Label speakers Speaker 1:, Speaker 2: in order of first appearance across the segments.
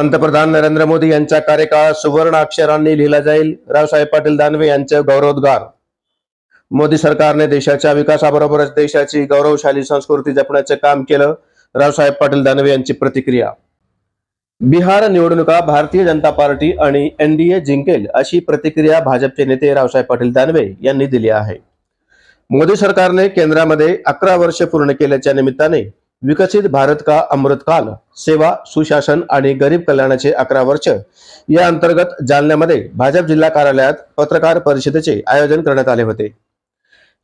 Speaker 1: पंतप्रधान नरेंद्र मोदी यांच्या कार्यकाळ सुवर्ण अक्षरांनी लिहिला जाईल. रावसाहेब पाटील दानवे यांचे गौरवोद्गार. मोदी सरकारने देशाच्या विकासाबरोबरच देशाची गौरवशाली संस्कृती जपण्याचे काम केलं. रावसाहेब पाटील दानवे यांची प्रतिक्रिया. बिहार निवडणुका भारतीय जनता पार्टी आणि एनडीए जिंकेल अशी प्रतिक्रिया भाजपचे नेते रावसाहेब पाटील दानवे यांनी दिली आहे. मोदी सरकारने केंद्रामध्ये अकरा वर्ष पूर्ण केल्याच्या निमित्ताने विकसित भारत का अमृतकाल सेवा सुशासन आणि गरीब कल्याणाचे अकरा वर्ष या अंतर्गत जालन्यामध्ये भाजप जिल्हा कार्यालयात पत्रकार परिषदेचे आयोजन करण्यात आले होते.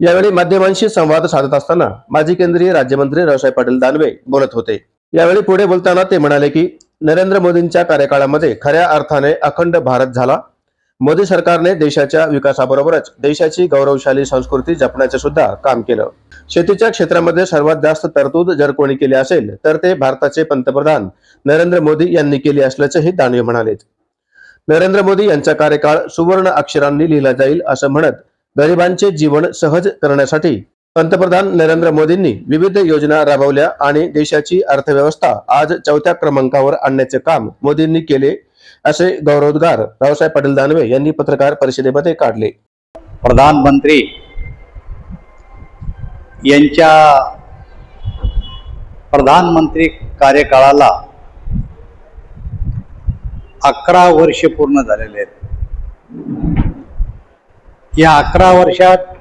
Speaker 1: यावेळी माध्यमांशी संवाद साधत असताना माजी केंद्रीय राज्यमंत्री रावसाहेब पाटील दानवे बोलत होते. यावेळी पुढे बोलताना ते म्हणाले की नरेंद्र मोदींच्या कार्यकाळामध्ये खऱ्या अर्थाने अखंड भारत झाला मोदी सरकारने देशाच्या विकासाबरोबरच देशाची गौरवशाली संस्कृती जपण्याचे सुद्धा काम केलं. शेतीच्या क्षेत्रामध्ये सर्वात जास्त तरतूद जर कोणी केली असेल तर ते भारताचे पंतप्रधान नरेंद्र मोदी यांनी केली असल्याचेही दानवे म्हणाले. नरेंद्र मोदी यांचा कार्यकाळ सुवर्ण अक्षरांनी लिहिला जाईल असं म्हणत गरिबांचे जीवन सहज करण्यासाठी पंतप्रधान नरेंद्र मोदींनी विविध योजना राबवल्या आणि देशाची अर्थव्यवस्था आज चौथ्या क्रमांकावर आणण्याचे काम मोदींनी केले असे गौरवोद्गार रावसाहेब पाटील दानवे यांनी पत्रकार परिषदेमध्ये काढले.
Speaker 2: प्रधानमंत्री यांच्या प्रधानमंत्री कार्यकाळाला अकरा वर्ष पूर्ण झालेले आहेत. या अकरा वर्षात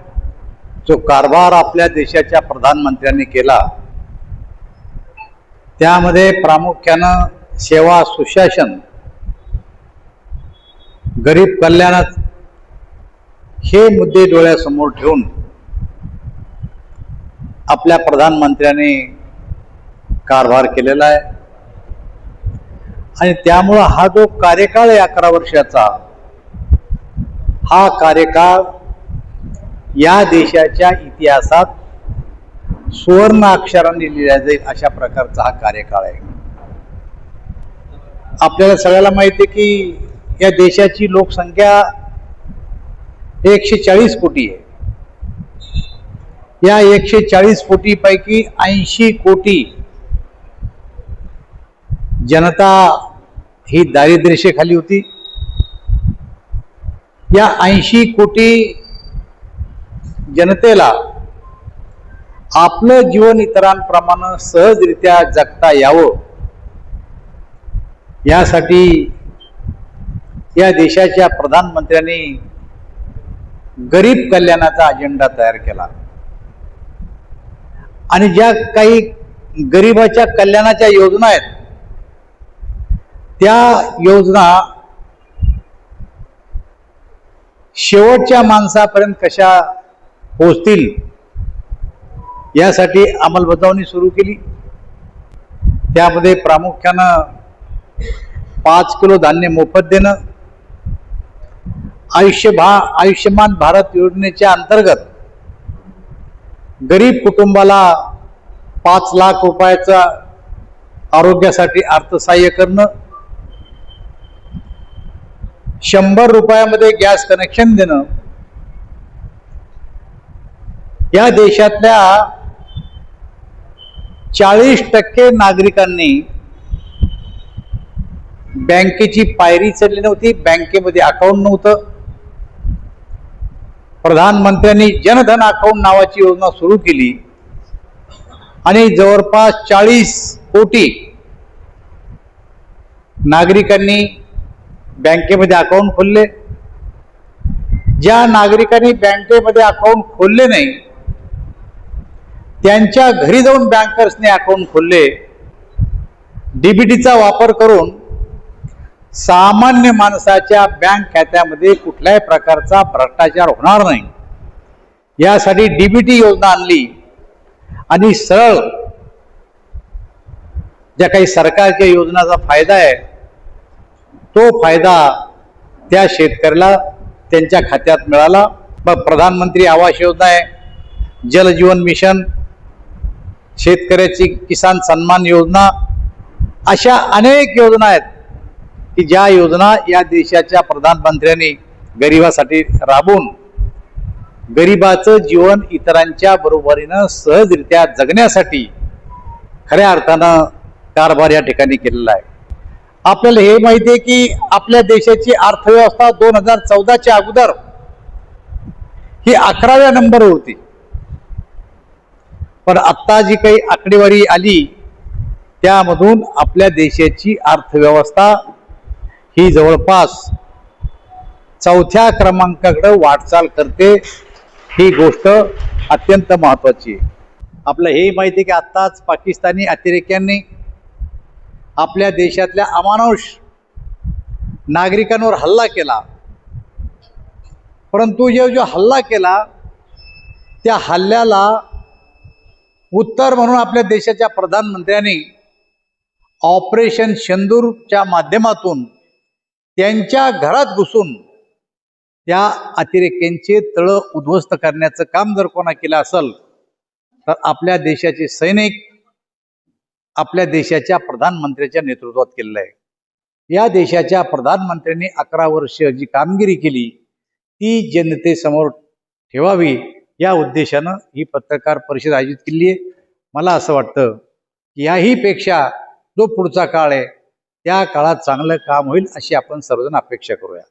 Speaker 2: जो कारभार आपल्या देशाच्या प्रधानमंत्र्यांनी केला त्यामध्ये प्रामुख्यानं सेवा सुशासन गरीब कल्याणात हे मुद्दे डोळ्यासमोर ठेवून आपल्या प्रधानमंत्र्यांनी कारभार केलेला आहे. आणि त्यामुळं हा जो कार्यकाळ आहे अकरा वर्षाचा हा कार्यकाळ या देशाच्या इतिहासात सुवर्ण अक्षरांनी लिहिला जाईल अशा प्रकारचा हा कार्यकाळ आहे. आपल्याला सगळ्याला माहिती आहे की या देशाची लोकसंख्या एकशे चाळीस कोटी आहे. या एकशे चाळीस कोटी पैकी ऐंशी कोटी जनता ही दारिद्र्यरेषेखाली होती. या ऐंशी कोटी जनतेला आपलं जीवन इतरांप्रमाणे सहजरित्या जगता यावं. यासाठी या देशाच्या प्रधानमंत्र्यांनी गरीब कल्याणाचा अजेंडा तयार केला. आणि ज्या काही गरिबाच्या कल्याणाच्या योजना आहेत त्या योजना शेवटच्या माणसापर्यंत कशा पोहोचतील यासाठी अंमलबजावणी सुरू केली. त्यामध्ये प्रामुख्यानं पाच किलो धान्य मोफत देणं आयुष्य भा आयुष्यमान भारत योजनेच्या अंतर्गत गरीब कुटुंबाला पाच लाख रुपयाचा आरोग्यासाठी अर्थसहाय्य करणं शंभर रुपयामध्ये गॅस कनेक्शन देणं या देशातल्या चाळीस टक्के नागरिकांनी बँकेची पायरी चढली नव्हती बँकेमध्ये अकाउंट नव्हतं. प्रधानमंत्र्यांनी जनधन अकाउंट नावाची योजना सुरू केली. आणि जवळपास चाळीस कोटी नागरिकांनी बँकेमध्ये अकाउंट खोलले. ज्या नागरिकांनी बँकेमध्ये अकाउंट खोलले नाही त्यांच्या घरी जाऊन बँकर्सने अकाउंट खोलले. डीबीटीचा वापर करून सामान्य माणसाच्या बँक खात्यामध्ये कुठल्याही प्रकारचा भ्रष्टाचार होणार नाही. यासाठी डीबीटी योजना आणली. आणि सरळ ज्या काही सरकारच्या योजनाचा फायदा आहे तो फायदा त्या शेतकऱ्याला त्यांच्या खात्यात मिळाला. मग प्रधानमंत्री आवास योजना आहे जलजीवन मिशन शेतकऱ्याची किसान सन्मान योजना अशा अनेक योजना आहेत. की ज्या योजना या देशाच्या प्रधानमंत्र्यांनी गरिबासाठी राबवून गरिबाचं जीवन इतरांच्या बरोबरीनं सहजरित्या जगण्यासाठी खऱ्या अर्थानं कारभार या ठिकाणी केलेला आहे. आपल्याला हे माहिती आहे की आपल्या देशाची अर्थव्यवस्था दोन हजार चौदाच्या अगोदर ही अकराव्या नंबरवर होती. पण आत्ता जी काही आकडेवारी आली त्यामधून आपल्या देशाची अर्थव्यवस्था ही जवळपास चौथ्या क्रमांकाकडे वाटचाल करते ही गोष्ट अत्यंत महत्त्वाची आहे. आपलं हे माहिती आहे की आत्ताच पाकिस्तानी अतिरेक्यांनी आपल्या देशातल्या अमानुष नागरिकांवर हल्ला केला. परंतु जो जो हल्ला केला त्या हल्ल्याला उत्तर म्हणून आपल्या देशाच्या प्रधानमंत्र्यांनी ऑपरेशन शेंदूरच्या माध्यमातून त्यांच्या घरात घुसून त्या अतिरेक्यांचे तळ उद्ध्वस्त करण्याचं काम जर कोणा केलं असेल तर आपल्या देशाचे सैनिक आपल्या देशाच्या प्रधानमंत्र्याच्या नेतृत्वात केलेलं आहे. या देशाच्या प्रधानमंत्र्यांनी अकरा वर्ष जी कामगिरी केली ती जनतेसमोर ठेवावी या उद्देशानं ही पत्रकार परिषद आयोजित केली आहे. मला असं वाटतं की याही पेक्षा जो पुढचा काळ आहे त्या काळात चांगलं काम होईल अशी आपण सर्वजण अपेक्षा करूया.